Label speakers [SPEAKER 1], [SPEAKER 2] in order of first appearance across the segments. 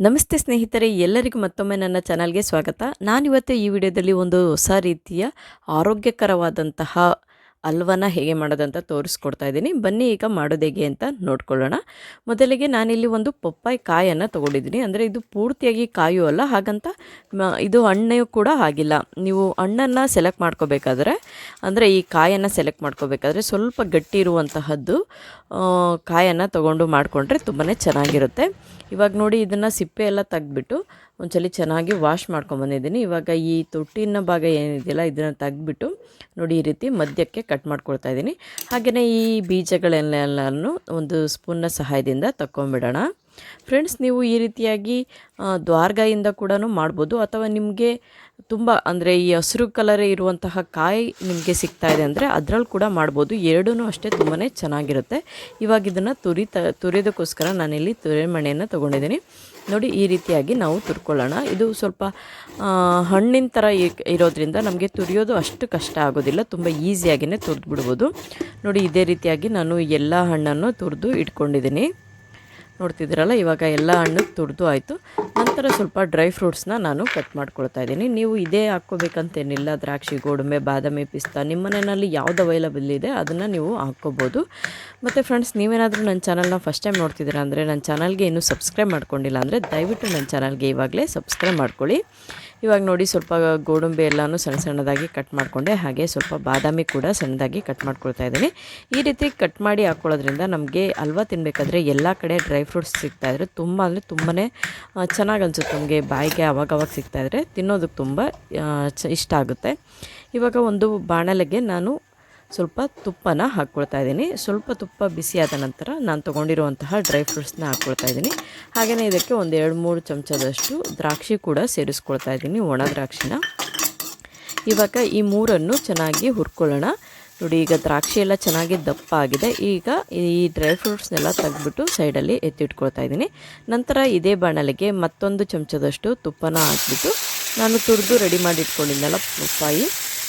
[SPEAKER 1] ನಮಸ್ತೆ ಸ್ನೇಹಿತರೆ ಎಲ್ಲರಿಗೂ ಮತ್ತೊಮ್ಮೆ ನನ್ನ ಚಾನಲ್ಗೆ ಸ್ವಾಗತ. ನಾನಿವತ್ತು ಈ ವಿಡಿಯೋದಲ್ಲಿ ಒಂದು ಹೊಸ ರೀತಿಯ ಆರೋಗ್ಯಕರವಾದಂತಹ ಹಲ್ವನ ಹೇಗೆ ಮಾಡೋದಂತ ತೋರಿಸ್ಕೊಡ್ತಾ ಇದ್ದೀನಿ. ಬನ್ನಿ ಈಗ ಮಾಡೋದು ಹೇಗೆ ಅಂತ ನೋಡ್ಕೊಳ್ಳೋಣ. ಮೊದಲಿಗೆ ನಾನಿಲ್ಲಿ ಒಂದು ಪಪ್ಪಾಯಿ ಕಾಯನ್ನು ತೊಗೊಂಡಿದ್ದೀನಿ. ಅಂದರೆ ಇದು ಪೂರ್ತಿಯಾಗಿ ಕಾಯು ಅಲ್ಲ, ಹಾಗಂತ ಇದು ಹಣ್ಣು ಕೂಡ ಆಗಿಲ್ಲ. ನೀವು ಹಣ್ಣನ್ನು ಸೆಲೆಕ್ಟ್ ಮಾಡ್ಕೋಬೇಕಾದ್ರೆ, ಅಂದರೆ ಈ ಕಾಯನ್ನು ಸೆಲೆಕ್ಟ್ ಮಾಡ್ಕೋಬೇಕಾದ್ರೆ ಸ್ವಲ್ಪ ಗಟ್ಟಿ ಇರುವಂತಹದ್ದು ಕಾಯನ್ನು ತೊಗೊಂಡು ಮಾಡಿಕೊಂಡ್ರೆ ತುಂಬಾ ಚೆನ್ನಾಗಿರುತ್ತೆ. ಇವಾಗ ನೋಡಿ, ಇದನ್ನು ಸಿಪ್ಪೆ ಎಲ್ಲ ತೆಗ್ದ್ಬಿಟ್ಟು ಒಂದ್ಸಲಿ ಚೆನ್ನಾಗಿ ವಾಶ್ ಮಾಡ್ಕೊಂಬಂದಿದ್ದೀನಿ ಇವಾಗ ಈ ತೊಟ್ಟಿನ ಭಾಗ ಏನಿದೆಯಲ್ಲ, ಇದನ್ನು ತೆಗೆದ್ಬಿಟ್ಟು ನೋಡಿ ಈ ರೀತಿ ಮಧ್ಯಕ್ಕೆ ಕಟ್ ಮಾಡ್ಕೊಳ್ತಾ ಇದ್ದೀನಿ. ಹಾಗೆಯೇ ಈ ಬೀಜಗಳೆಲ್ಲನೂ ಒಂದು ಸ್ಪೂನ್ನ ಸಹಾಯದಿಂದ ತಗೊಂಬಿಡೋಣ ಫ್ರೆಂಡ್ಸ್ ನೀವು ಈ ರೀತಿಯಾಗಿ ದ್ವಾರ್ಗಾಯಿಂದ ಕೂಡ ಮಾಡ್ಬೋದು. ಅಥವಾ ನಿಮಗೆ ತುಂಬ, ಅಂದರೆ ಈ ಹಸಿರು ಕಲರೇ ಇರುವಂತಹ ಕಾಯಿ ನಿಮಗೆ ಸಿಗ್ತಾ ಇದೆ ಅಂದರೆ ಅದರಲ್ಲಿ ಕೂಡ ಮಾಡ್ಬೋದು. ಎರಡೂ ಅಷ್ಟೇ ತುಂಬಾ ಚೆನ್ನಾಗಿರುತ್ತೆ. ಇವಾಗ ಇದನ್ನು ತುರಿ ತ, ತುರಿಯೋದಕ್ಕೋಸ್ಕರ ನಾನಿಲ್ಲಿ ತುರಿಮಣೆಯನ್ನು ತೊಗೊಂಡಿದ್ದೀನಿ. ನೋಡಿ, ಈ ರೀತಿಯಾಗಿ ನಾವು ತುರ್ಕೊಳ್ಳೋಣ. ಇದು ಸ್ವಲ್ಪ ಹಣ್ಣಿನ ಥರ ಇರೋದ್ರಿಂದ ನಮಗೆ ತುರಿಯೋದು ಅಷ್ಟು ಕಷ್ಟ ಆಗೋದಿಲ್ಲ. ತುಂಬ ಈಸಿಯಾಗಿಯೇ ತುರಿದು ಬಿಡ್ಬೋದು ನೋಡಿ, ಇದೇ ರೀತಿಯಾಗಿ ನಾನು ಎಲ್ಲ ಹಣ್ಣನ್ನು ತುರಿದು ಇಟ್ಕೊಂಡಿದ್ದೀನಿ. ನೋಡ್ತಿದ್ದೀರಲ್ಲ, ಇವಾಗ ಎಲ್ಲ ಹಣ್ಣು ತುರಿದು ಆಯಿತು. ನಂತರ ಸ್ವಲ್ಪ ಡ್ರೈ ಫ್ರೂಟ್ಸ್ನ ನಾನು ಕಟ್ ಮಾಡ್ಕೊಳ್ತಾ ಇದ್ದೀನಿ. ನೀವು ಇದೇ ಹಾಕ್ಕೋಬೇಕಂತೇನಿಲ್ಲ. ದ್ರಾಕ್ಷಿ, ಗೋಡಂಬೆ, ಬಾದಾಮಿ ಪಿಸ್ತಾ, ನಿಮ್ಮ ಮನೆಯಲ್ಲಿ ಯಾವ್ದು ಅವೈಲಬಲ್ ಇದೆ, ಅದನ್ನು ನೀವು ಹಾಕ್ಕೋಬೋದು. ಮತ್ತು ಫ್ರೆಂಡ್ಸ್ ನೀವೇನಾದರೂ ನನ್ನ ಚಾನಲ್ನ ಫಸ್ಟ್ ಟೈಮ್ ನೋಡ್ತಿದ್ದೀರಾ ಅಂದರೆ ನನ್ನ ಚಾನಲ್ಗೆ ಇನ್ನೂ ಸಬ್ಸ್ಕ್ರೈಬ್ ಮಾಡ್ಕೊಂಡಿಲ್ಲ ಅಂದರೆ, ದಯವಿಟ್ಟು ನನ್ನ ಚಾನಲ್ಗೆ ಇವಾಗಲೇ ಸಬ್ಸ್ಕ್ರೈಬ್ ಮಾಡ್ಕೊಳ್ಳಿ. ಇವಾಗ ನೋಡಿ ಸ್ವಲ್ಪ ಗೋಡಂಬಿ ಎಲ್ಲನೂ ಸಣ್ಣ ಸಣ್ಣದಾಗಿ ಕಟ್ ಮಾಡಿಕೊಂಡೆ. ಹಾಗೆ ಸ್ವಲ್ಪ ಬಾದಾಮಿ ಕೂಡ ಸಣ್ಣದಾಗಿ ಕಟ್ ಮಾಡ್ಕೊಳ್ತಾ ಇದ್ದೀನಿ. ಈ ರೀತಿ ಕಟ್ ಮಾಡಿ ಹಾಕ್ಕೊಳ್ಳೋದ್ರಿಂದ ನಮಗೆ ಹಲ್ವಾ ತಿನ್ನಬೇಕಾದ್ರೆ ಎಲ್ಲ ಕಡೆ ಡ್ರೈ ಫ್ರೂಟ್ಸ್ ಸಿಗ್ತಾ ಇದ್ರೆ ತುಂಬ ಅಂದರೆ ತುಂಬಾ ಚೆನ್ನಾಗಿ ಅನ್ಸುತ್ತೆ ನಮಗೆ ಬಾಯಿಗೆ ಅವಾಗವಾಗ ಅವಾಗ ಸಿಗ್ತಾಯಿದ್ರೆ ತಿನ್ನೋದಕ್ಕೆ ತುಂಬ ಇಷ್ಟ ಆಗುತ್ತೆ. ಇವಾಗ ಒಂದು ಬಾಣಲೆಗೆ ನಾನು ಸ್ವಲ್ಪ ತುಪ್ಪನ ಹಾಕ್ಕೊಳ್ತಾ ಇದ್ದೀನಿ. ಸ್ವಲ್ಪ ತುಪ್ಪ ಬಿಸಿಯಾದ ನಂತರ ನಾನು ತೊಗೊಂಡಿರುವಂತಹ ಡ್ರೈ ಫ್ರೂಟ್ಸ್ನ ಹಾಕ್ಕೊಳ್ತಾ ಇದ್ದೀನಿ. ಹಾಗೆಯೇ ಇದಕ್ಕೆ ಒಂದು ಎರಡು ಮೂರು ಚಮಚದಷ್ಟು ದ್ರಾಕ್ಷಿ ಕೂಡ ಸೇರಿಸ್ಕೊಳ್ತಾ ಇದ್ದೀನಿ, ಒಣ ದ್ರಾಕ್ಷಿನ. ಇವಾಗ ಈ ಮೂರನ್ನು ಚೆನ್ನಾಗಿ ಹುರ್ಕೊಳ್ಳೋಣ. ನೋಡಿ, ಈಗ ದ್ರಾಕ್ಷಿ ಎಲ್ಲ ಚೆನ್ನಾಗಿ ದಪ್ಪ ಆಗಿದೆ. ಈಗ ಈ ಡ್ರೈ ಫ್ರೂಟ್ಸ್ನೆಲ್ಲ ತೆಗೆದ್ಬಿಟ್ಟು ಸೈಡಲ್ಲಿ ಎತ್ತಿಟ್ಕೊಳ್ತಾ ಇದ್ದೀನಿ. ನಂತರ ಇದೇ ಬಾಣಲಿಗೆ ಮತ್ತೊಂದು ಚಮಚದಷ್ಟು ತುಪ್ಪನ ಹಾಕಿಬಿಟ್ಟು ನಾನು ತುರಿದು ರೆಡಿ ಮಾಡಿಟ್ಕೊಂಡಿದ್ದೆಲ್ಲ ಪಪ್ಪಾಯಿ.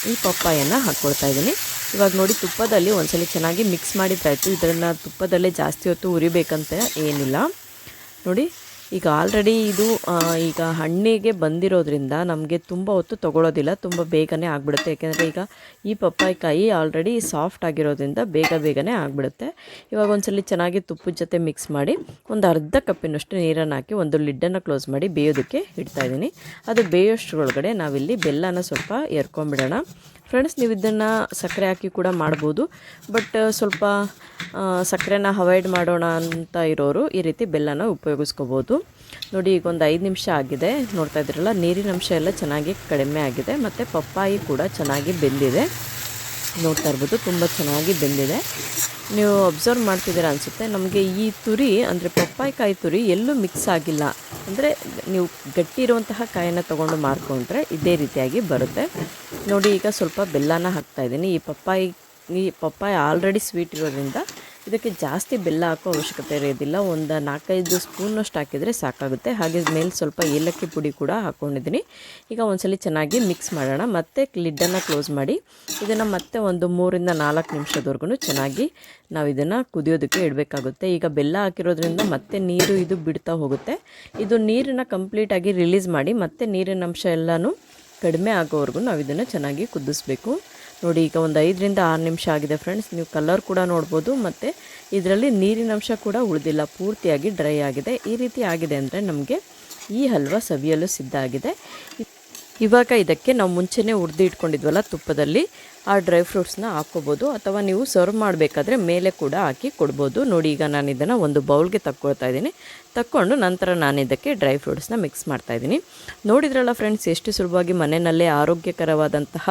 [SPEAKER 1] ಈ ಪಪ್ಪಾಯನ್ನು ಹಾಕ್ಕೊಳ್ತಾ ಇದ್ದೀನಿ. ಇವಾಗ ನೋಡಿ ತುಪ್ಪದಲ್ಲಿ ಒಂದ್ಸಲಿ ಚೆನ್ನಾಗಿ ಮಿಕ್ಸ್ ಮಾಡಿದ್ರಾಯ್ತು ಇದನ್ನು ತುಪ್ಪದಲ್ಲೇ ಜಾಸ್ತಿ ಹೊತ್ತು ಉರಿಬೇಕಂತ ಏನಿಲ್ಲ. ನೋಡಿ, ಈಗ ಆಲ್ರೆಡಿ ಇದು ಈಗ ಹಣ್ಣಿಗೆ ಬಂದಿರೋದ್ರಿಂದ ನಮಗೆ ತುಂಬ ಹೊತ್ತು ತೊಗೊಳೋದಿಲ್ಲ, ತುಂಬ ಬೇಗನೆ ಆಗಿಬಿಡುತ್ತೆ. ಯಾಕೆಂದರೆ ಈಗ ಈ ಪಪ್ಪಾಯಿಕಾಯಿ ಆಲ್ರೆಡಿ ಸಾಫ್ಟ್ ಆಗಿರೋದ್ರಿಂದ ಬೇಗ ಬೇಗನೆ ಆಗಿಬಿಡುತ್ತೆ. ಇವಾಗ ಒಂದ್ಸಲಿ ಚೆನ್ನಾಗಿ ತುಪ್ಪದ ಜೊತೆ ಮಿಕ್ಸ್ ಮಾಡಿ ಒಂದು ಅರ್ಧ ಕಪ್ಪಿನಷ್ಟು ನೀರನ್ನು ಹಾಕಿ ಒಂದು ಲಿಡ್ಡನ್ನು ಕ್ಲೋಸ್ ಮಾಡಿ ಬೇಯೋದಕ್ಕೆ ಇಡ್ತಾಯಿದ್ದೀನಿ ಅದು ಬೇಯೋಷ್ಟರೊಳಗಡೆ ನಾವಿಲ್ಲಿ ಬೆಲ್ಲನ ಸ್ವಲ್ಪ ಎರ್ಕೊಂಬಿಡೋಣ ಫ್ರೆಂಡ್ಸ್ ನೀವು ಇದನ್ನು ಸಕ್ಕರೆ ಹಾಕಿ ಕೂಡ ಮಾಡ್ಬೋದು. ಬಟ್ ಸ್ವಲ್ಪ ಸಕ್ಕರೆನ ಅವಾಯ್ಡ್ ಮಾಡೋಣ ಅಂತ ಇರೋರು ಈ ರೀತಿ ಬೆಲ್ಲನ ಉಪಯೋಗಿಸ್ಕೋಬೋದು. ನೋಡಿ, ಈಗ ಒಂದು ಐದು ನಿಮಿಷ ಆಗಿದೆ. ನೋಡ್ತಾ ಇದ್ದೀರಲ್ಲ, ನೀರಿನ ಅಂಶ ಎಲ್ಲ ಚೆನ್ನಾಗಿ ಕಡಿಮೆ ಆಗಿದೆ. ಮತ್ತು ಪಪ್ಪಾಯಿ ಕೂಡ ಚೆನ್ನಾಗಿ ಬೆಂದಿದೆ. ನೋಡ್ತಾ ಇರ್ಬೋದು, ತುಂಬ ಚೆನ್ನಾಗಿ ಬೆಂದಿದೆ. ನೀವು ಅಬ್ಸರ್ವ್ ಮಾಡ್ತಿದ್ದೀರಾ ಅನಿಸುತ್ತೆ, ನಮಗೆ ಈ ತುರಿ ಅಂದರೆ ಪಪ್ಪಾಯಿಕಾಯಿ ತುರಿ ಎಲ್ಲೂ ಮಿಕ್ಸ್ ಆಗಿಲ್ಲ. ಅಂದರೆ ನೀವು ಗಟ್ಟಿ ಇರುವಂತಹ ಕಾಯನ್ನು ತೊಗೊಂಡು ಮಾರ್ಕೊಂಡ್ರೆ ಇದೇ ರೀತಿಯಾಗಿ ಬರುತ್ತೆ. ನೋಡಿ, ಈಗ ಸ್ವಲ್ಪ ಬೆಲ್ಲನ ಹಾಕ್ತಾ ಇದ್ದೀನಿ. ಈ ಪಪ್ಪಾಯಿ ಈ ಪಪ್ಪಾಯಿ ಆಲ್ರೆಡಿ ಸ್ವೀಟ್ ಇರೋದ್ರಿಂದ ಇದಕ್ಕೆ ಜಾಸ್ತಿ ಬೆಲ್ಲ ಹಾಕೋ ಅವಶ್ಯಕತೆ ಇರೋದಿಲ್ಲ. ಒಂದು ನಾಲ್ಕೈದು ಸ್ಪೂನಷ್ಟು ಹಾಕಿದರೆ ಸಾಕಾಗುತ್ತೆ. ಹಾಗೆ ಮೇಲೆ ಸ್ವಲ್ಪ ಏಲಕ್ಕಿ ಪುಡಿ ಕೂಡ ಹಾಕ್ಕೊಂಡಿದ್ದೀನಿ ಈಗ ಒಂದ್ಸಲಿ ಚೆನ್ನಾಗಿ ಮಿಕ್ಸ್ ಮಾಡೋಣ. ಮತ್ತೆ ಲಿಡ್ಡನ್ನು ಕ್ಲೋಸ್ ಮಾಡಿ, ಇದನ್ನು ಮತ್ತೆ ಒಂದು ಮೂರಿಂದ ನಾಲ್ಕು ನಿಮಿಷದವರೆಗೂ ಚೆನ್ನಾಗಿ ನಾವು ಇದನ್ನು ಕುದಿಯೋದಕ್ಕೆ ಇಡಬೇಕಾಗುತ್ತೆ. ಈಗ ಬೆಲ್ಲ ಹಾಕಿರೋದ್ರಿಂದ ಮತ್ತೆ ನೀರು ಇದು ಬಿಡ್ತಾ ಹೋಗುತ್ತೆ. ಇದು ನೀರನ್ನು ಕಂಪ್ಲೀಟಾಗಿ ರಿಲೀಸ್ ಮಾಡಿ ಮತ್ತೆ ನೀರಿನ ಅಂಶ ಎಲ್ಲನೂ ಕಡಿಮೆ ಆಗೋವರೆಗೂ ನಾವು ಇದನ್ನು ಚೆನ್ನಾಗಿ ಕುದಿಸ್ಬೇಕು. ನೋಡಿ, ಈಗ ಒಂದು ಐದರಿಂದ ಆರು ನಿಮಿಷ ಆಗಿದೆ ಫ್ರೆಂಡ್ಸ್ ನೀವು ಕಲರ್ ಕೂಡ ನೋಡ್ಬೋದು, ಮತ್ತು ಇದರಲ್ಲಿ ನೀರಿನ ಅಂಶ ಕೂಡ ಉಳಿದಿಲ್ಲ, ಪೂರ್ತಿಯಾಗಿ ಡ್ರೈ ಆಗಿದೆ. ಈ ರೀತಿ ಆಗಿದೆ ಅಂದರೆ ನಮಗೆ ಈ ಹಲ್ವ ಸವಿಯಲು ಸಿದ್ಧ ಆಗಿದೆ. ಇವಾಗ ಇದಕ್ಕೆ ನಾವು ಮುಂಚೆನೇ ಹುರಿದು ಇಟ್ಕೊಂಡಿದ್ವಲ್ಲ ತುಪ್ಪದಲ್ಲಿ, ಆ ಡ್ರೈ ಫ್ರೂಟ್ಸ್ನ ಹಾಕ್ಕೋಬೋದು. ಅಥವಾ ನೀವು ಸರ್ವ್ ಮಾಡಬೇಕಾದ್ರೆ ಮೇಲೆ ಕೂಡ ಹಾಕಿ ಕೊಡ್ಬೋದು. ನೋಡಿ, ಈಗ ನಾನು ಇದನ್ನು ಒಂದು ಬೌಲ್ಗೆ ತಕ್ಕೊಳ್ತಾ ಇದ್ದೀನಿ. ತಕ್ಕೊಂಡು ನಂತರ ನಾನು ಇದಕ್ಕೆ ಡ್ರೈ ಫ್ರೂಟ್ಸ್ನ ಮಿಕ್ಸ್ ಮಾಡ್ತಾ ಇದ್ದೀನಿ. ನೋಡಿದ್ರಲ್ಲ ಫ್ರೆಂಡ್ಸ್, ಎಷ್ಟು ಸುಲಭವಾಗಿ ಮನೆಯಲ್ಲೇ ಆರೋಗ್ಯಕರವಾದಂತಹ,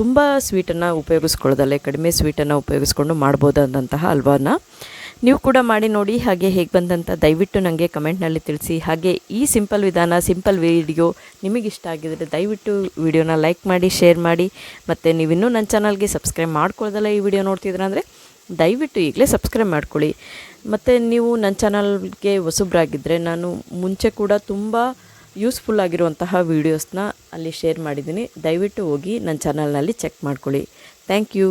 [SPEAKER 1] ತುಂಬ ಸ್ವೀಟನ್ನು ಉಪಯೋಗಿಸ್ಕೊಳ್ಳೋದಲ್ಲೇ ಕಡಿಮೆ ಸ್ವೀಟನ್ನು ಉಪಯೋಗಿಸ್ಕೊಂಡು ಮಾಡ್ಬೋದಾದಂತಹ ಹಲ್ವಾನ? ನೀವು ಕೂಡ ಮಾಡಿ ನೋಡಿ ಹಾಗೆ ಹೇಗೆ ಬಂದಂತ ದಯವಿಟ್ಟು ನನಗೆ ಕಮೆಂಟ್ನಲ್ಲಿ ತಿಳಿಸಿ. ಹಾಗೆ ಈ ಸಿಂಪಲ್ ವಿಧಾನ, ಸಿಂಪಲ್ ವಿಡಿಯೋ ನಿಮಗಿಷ್ಟ ಆಗಿದ್ರೆ ದಯವಿಟ್ಟು ವಿಡಿಯೋನ ಲೈಕ್ ಮಾಡಿ, ಶೇರ್ ಮಾಡಿ. ಮತ್ತು ನೀವಿನ್ನೂ ನನ್ನ ಚಾನಲ್ಗೆ ಸಬ್ಸ್ಕ್ರೈಬ್ ಮಾಡ್ಕೊಳ್ಳೋದಲ್ಲ ಈ ವಿಡಿಯೋ ನೋಡ್ತಿದ್ರೆ ಅಂದರೆ ದಯವಿಟ್ಟು ಈಗಲೇ ಸಬ್ಸ್ಕ್ರೈಬ್ ಮಾಡ್ಕೊಳ್ಳಿ. ಮತ್ತು ನೀವು ನನ್ನ ಚಾನಲ್ಗೆ ಹೊಸಬ್ರಾಗಿದ್ದರೆ ನಾನು ಮುಂಚೆ ಕೂಡ ತುಂಬ ಯೂಸ್ಫುಲ್ ಆಗಿರುವಂತಹ ವೀಡಿಯೋಸ್ನ ಅಲ್ಲಿ ಶೇರ್ ಮಾಡಿದ್ದೀನಿ. ದಯವಿಟ್ಟು ಹೋಗಿ ನನ್ನ ಚಾನಲ್ನಲ್ಲಿ ಚೆಕ್ ಮಾಡ್ಕೊಳ್ಳಿ. Thank you.